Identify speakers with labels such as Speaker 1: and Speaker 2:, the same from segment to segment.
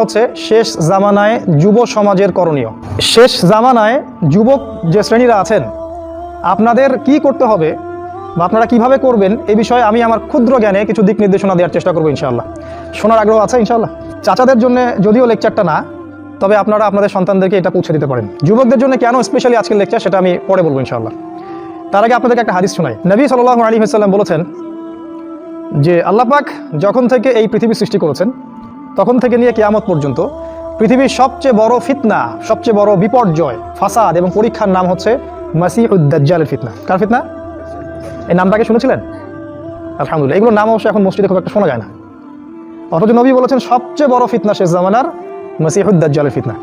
Speaker 1: হচ্ছে শেষ জামানায় যুব সমাজের করণীয়। শেষ জামানায় যুবক যে শ্রেণীরা আছেন, আপনাদের কি করতে হবে বা আপনারা কীভাবে করবেন এই বিষয়ে আমি আমার ক্ষুদ্র জ্ঞানে কিছু দিক নির্দেশনা দেওয়ার চেষ্টা করব ইনশাআল্লাহ। শোনার আগ্রহ আছে ইনশাআল্লাহ? চাচাদের জন্য যদিও লেকচারটা না, তবে আপনারা আপনাদের সন্তানদেরকে এটা পৌঁছে দিতে পারেন। যুবকদের জন্য কেন স্পেশালি আজকের লেকচার সেটা আমি পরে বলব ইনশাল্লাহ তার আগে আপনাদেরকে একটা হাদিস শোনাই। নবী সাল্লাহ আলী হাসাল্লাম বলেছেন যে আল্লাপাক যখন থেকে এই পৃথিবী সৃষ্টি করেছেন তখন থেকে নিয়ে কেয়ামত পর্যন্ত পৃথিবীর সবচেয়ে বড় ফিতনা, সবচেয়ে বড় বিপর্যয়, ফাসাদ এবং পরীক্ষার নাম হচ্ছে মাসিউদ্দাজ্জালের ফিতনা। কার ফিতনা? এই নামটাকে শুনেছিলেন? আলহামদুলিল্লাহ। এগুলোর নাম অবশ্য এখন মসজিদে খুব একটা শোনা যায় না। অথচ নবী বলেছেন, সবচেয়ে বড় ফিতনা শেষ জামানার মাসিহুদ্দাজ্জালের ফিতনা।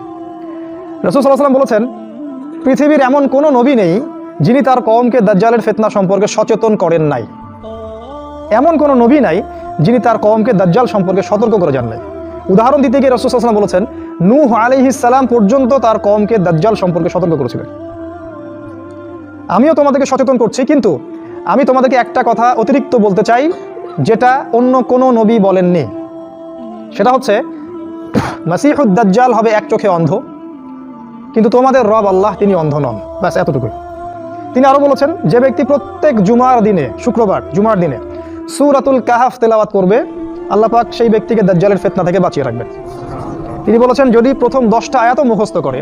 Speaker 1: রসুল সাল্লাহ বলেছেন, পৃথিবীর এমন কোনো নবী নেই যিনি তার কওমকে দাজ্জালের ফিতনা সম্পর্কে সচেতন করেন নাই। এমন কোনো নবী নাই যিনি তার কওমকে দাজ্জাল সম্পর্কে সতর্ক করে যান নাই উদাহরণ দিতে গিয়ে রসুল সাল্লাম বলেছেন, নূহ আলাইহিস সালাম পর্যন্ত তার কমকে দাজ্জাল সম্পর্কে সতর্ক করেছিলেন। আমিও তোমাদেরকে সচেতন করছি, কিন্তু আমি তোমাদেরকে একটা কথা অতিরিক্ত বলতে চাই, যেটা অন্য কোনো নবী বলেননি। সেটা হচ্ছে দাজ্জাল হবে এক চোখে অন্ধ, কিন্তু তোমাদের রব আল্লাহ তিনি অন্ধ নন। ব্যাস, এতটুকুই। তিনি আরও বলেছেন, যে ব্যক্তি প্রত্যেক জুমার দিনে, শুক্রবার, জুমার দিনে সুরাতুল কাহাফ তেলাওয়াত করবে আল্লাহ পাক সেই ব্যক্তিকে দাজ্জালের ফেতনা থেকে বাঁচিয়ে রাখবেন। তিনি বলেছেন, যদি প্রথম দশটা আয়াতও মুখস্থ করে,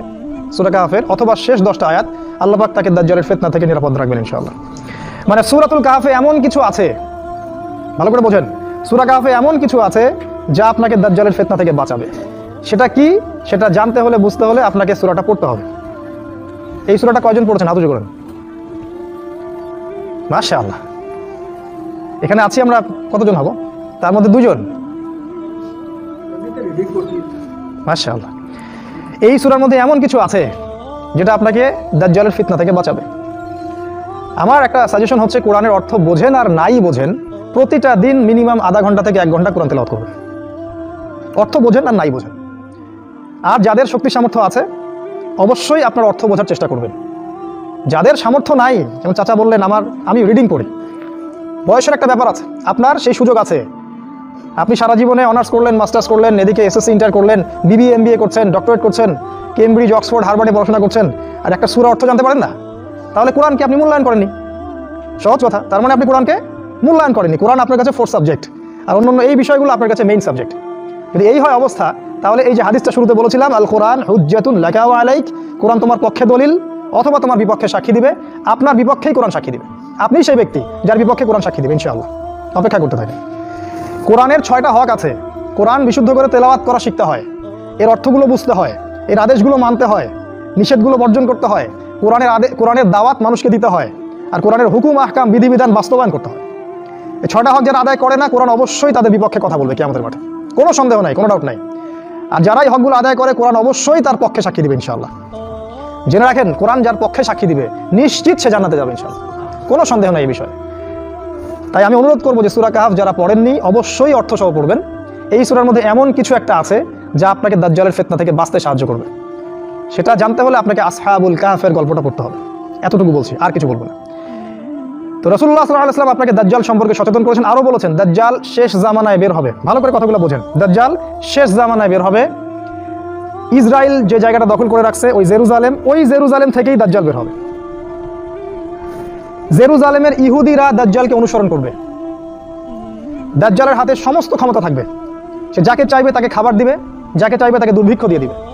Speaker 1: সুরা কাহাফের, অথবা শেষ দশটা আয়াত, আল্লাহ পাক তাকে দাজ্জালের ফেতনা থেকে নিরাপদ রাখবেন ইনশাআল্লাহ। মানে সুরাতুল কাহাফে এমন কিছু আছে, ভালো করে বোঝেন, সুরা কাহাফে এমন কিছু আছে যা আপনাকে দাজ্জালের ফেতনা থেকে বাঁচাবে। সেটা কি? সেটা জানতে হলে, বুঝতে হলে আপনাকে সুরাটা পড়তে হবে। এই সুরাটা কয়জন পড়ছেন? হাতুজু করেন। মাসা আল্লাহ এখানে আছি আমরা, কতজন হব? তার মধ্যে দুজন? মাসা এই সুরার মধ্যে এমন কিছু আছে যেটা আপনাকে দাজ্জালের ফিতনা থেকে বাঁচাবে। আমার একটা সাজেশন হচ্ছে কোরআনের অর্থ বোঝেন আর নাই বোঝেন, প্রতিটা দিন মিনিমাম আধা ঘণ্টা থেকে এক ঘণ্টা কোরআন তেলাওয়াত করবেন। অর্থ বোঝেন আর নাই বোঝেন। আর যাদের শক্তি সামর্থ্য আছে, অবশ্যই আপনার অর্থ বোঝার চেষ্টা করবেন। যাদের সামর্থ্য নাই, যেমন চাচা বললেন, আমার, আমি রিডিং পড়ি। বয়সের একটা ব্যাপার আছে। আপনার সেই সুযোগ আছে আপনি সারা জীবনে অনার্স করলেন, মাস্টার্স করলেন, এদিকে এসএসসি, ইন্টার করলেন, বিবিএ, এমবিএ করছেন, ডক্টরেট করছেন, কেমব্রিজ, অক্সফোর্ড হারবার্ডে পড়াশোনা করছেন, আর একটা সুরা অর্থ জানতে পারেন না? তাহলে কোরআনকে আপনি মূল্যায়ন করেননি। সহজ কথা, তার মানে আপনি কোরআনকে মূল্যায়ন করেননি। কোরআন আপনার কাছে ফোর্থ সাবজেক্ট আর অন্য এই বিষয়গুলো আপনার কাছে মেইন সাবজেক্ট যদি এই হয় অবস্থা, তাহলে এই যে হাদিসটা শুরুতে বলেছিলাম আল কোরআন হুজ্জাতুন লাকাও আলাইক, কোরআন তোমার পক্ষে দলিল, অথবা তোমার বিপক্ষে সাক্ষী দিবে, আপনার বিপক্ষেই কোরআন সাক্ষী দিবে। আপনি সেই ব্যক্তি, যার বিপক্ষে কোরআন সাক্ষী দিবে, ইনশাআল্লাহ। অপেক্ষা করতে থাকে কোরআনের ছয়টা হক আছে। কোরআন বিশুদ্ধ করে তেলাওয়াত করা শিখতে হয়। এর অর্থগুলো বুঝতে হয়। এর আদেশগুলো মানতে হয়। নিষেধগুলো বর্জন করতে হয়। কোরআনের আদে কোরআনের দাওয়াত মানুষকে দিতে হয়। আর কোরআনের হুকুম, আহকাম, বিধিবিধান বাস্তবায়ন করতে হয়। এই ছয়টা হক যারা আদায় করে না, কোরআন অবশ্যই তাদের বিপক্ষে কথা বলবে কি আমাদের মাঠে। কোনো সন্দেহ নাই, কোনো ডাউট নাই। আর যারাই হকগুলো আদায় করে, কোরআন অবশ্যই তার পক্ষে সাক্ষী দিবে ইনশাআল্লাহ। জেনে রাখেন, কোরআন যার পক্ষে সাক্ষী দিবে, নিশ্চিত সে জানাতে যাবে ইনশাআল্লাহ। কোনো সন্দেহ নাই এই বিষয়ে। তাই আমি অনুরোধ করব যে সুরা কাহাফ যারা পড়েননি, অবশ্যই অর্থ সহ পড়বেন। এই সুরার মধ্যে এমন কিছু একটা আছে যা আপনাকে দাজ্জালের ফেতনা থেকে বাঁচতে সাহায্য করবে। সেটা জানতে হলে আপনাকে আসহাবুল কাহাফের গল্পটা পড়তে হবে। এতটুকু বলছি, আর কিছু বলব না। তো রসুল্লাহ সাল্লাহ আসলাম আপনাকে দাজ্জাল সম্পর্কে সচেতন করেছেন। আরও বলেছেন, দাজ্জাল শেষ জামানায় বের হবে। ভালো করে কথাগুলো বোঝেন। দাজ্জাল শেষ জামানায় বের হবে। ইসরায়েল যে জায়গাটা দখল করে রাখছে, ওই জেরুজালেম ওই জেরুজালেম থেকেই দাজ্জাল বের হবে। জেরুজালেমের ইহুদিরা দাজ্জালকে অনুসরণ করবে। দাজ্জালের হাতে সমস্ত ক্ষমতা থাকবে। সে যাকে চাইবে তাকে খাবার দিবে, যাকে চাইবে তাকে দুর্ভিক্ষ দিয়ে দিবে।